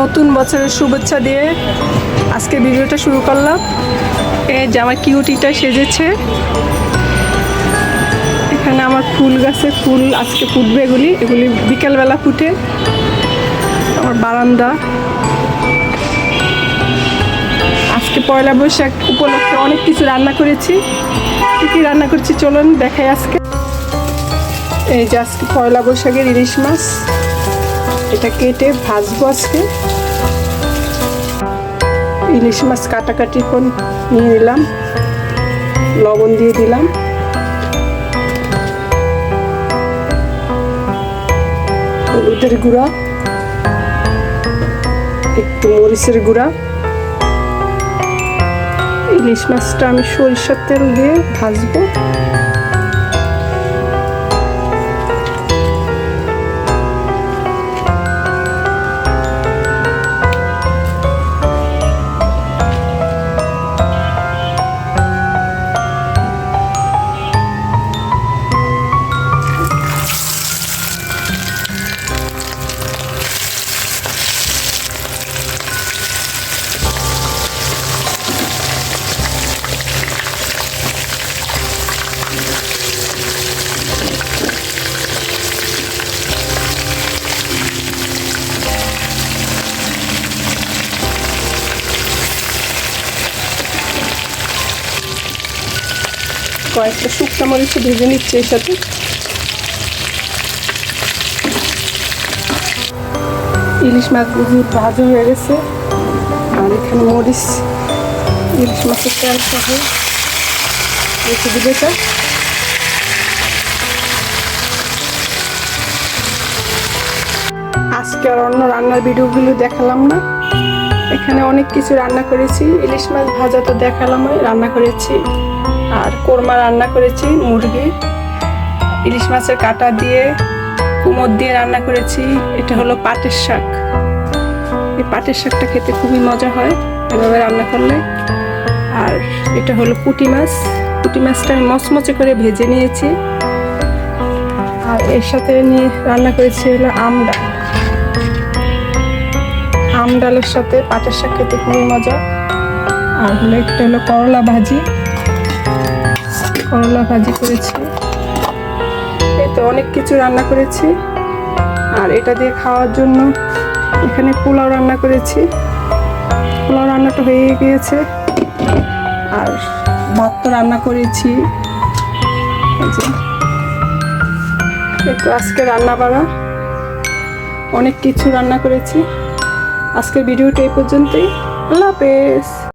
নতুন বছরের শুভেচ্ছা দিয়ে আজকে ভিডিওটা শুরু করলাম। যে আমার কিউটিটা সেজেছে। এখানে আমার ফুল গাছে ফুল আজকে ফুটবে এগুলি। এগুলি বিকেলবেলা ফুটে। আমার বারান্দা। আজকে পয়লা বৈশাখ উপলক্ষে অনেক কিছু রান্না করেছি। কী কী রান্না করছি চলুন দেখাই আজকে। এই যে আজকে পয়লা বৈশাখের ইলিশ মাছ। এটা কেটে ভাজবো আজকে। ইলিশ মাছ কাটাকাটি কোন নিয়ে নিলাম, লবণ দিয়ে দিলাম। হলুদের গুঁড়া, একটু মরিচের গুঁড়া। ইলিশ মাছটা আমি সরিষার তেল দিয়ে ভাজবো। কয়েকটা শুকনো মরিচ ভেজে নিচ্ছে এর সাথে। ইলিশ মাছগুলি ভাজা হয়ে গেছে, আর এখানে মরিচ, ইলিশ মাছের তেল সহ রেখে দিবে এটা। আজকে আর অন্য রান্নার ভিডিওগুলো দেখালাম না। এখানে অনেক কিছু রান্না করেছি, ইলিশ মাছ ভাজা তো দেখালাম রান্না করেছি। আর কোরমা রান্না করেছি, মুরগি, ইলিশ মাছের কাটা দিয়ে, কুমোর দিয়ে রান্না করেছি। এটা হলো পাটের শাক। এই পাটের শাকটা খেতে খুবই মজা হয় এভাবে রান্না করলে। আর এটা হলো পুঁটি মাছ। পুঁটি মাছটা আমি মচমচে করে ভেজে নিয়েছি। আর এর সাথে নিয়ে রান্না করেছি হলো আম ডাল। আম ডালের সাথে পাটের শাক খেতে খুবই মজা। আর হলো একটা হলো করলা ভাজি। করলা ভাজি করেছি। এই তো অনেক কিছু রান্না করেছি। আর এটা দিয়ে খাওয়ার জন্য এখানে পোলাও রান্না করেছি। পোলাও রান্নাটা হয়ে গিয়েছে। আর ভাত তো রান্না করেছি। তো আজকে রান্না বাড়া। অনেক কিছু রান্না করেছি। আজকের ভিডিওটা এই পর্যন্তই। আল্লাহ হাফেজ।